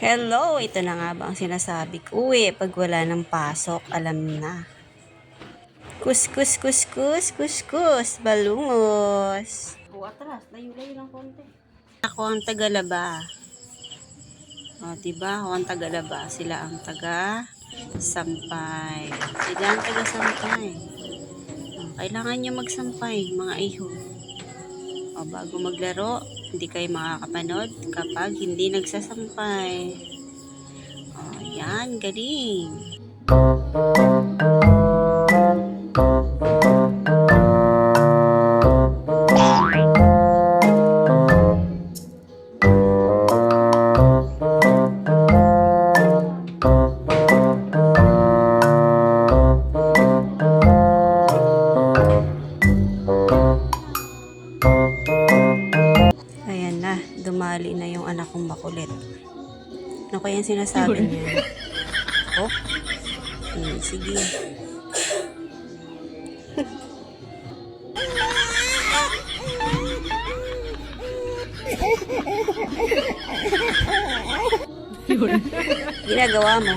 Hello, ito na nga ba ang sinasabi ko eh. Pag wala ng pasok, alam na. Kuskus, kuskus, kuskus, balungos. O, atras, layo-layo ng konti. Ako ang tagalaba. O, diba? Ako ang tagalaba. Sila ang taga sampay. Sila ang taga sampay. O, kailangan nyo magsampay, mga iho. O, bago maglaro, hindi kayo makakapanood kapag hindi nagsasampay. O, yan, galing. Dumali na yung anak kong makulit. Ano kaya yung sinasabi niya? Oh? Hmm, sige. Ginagawa mo.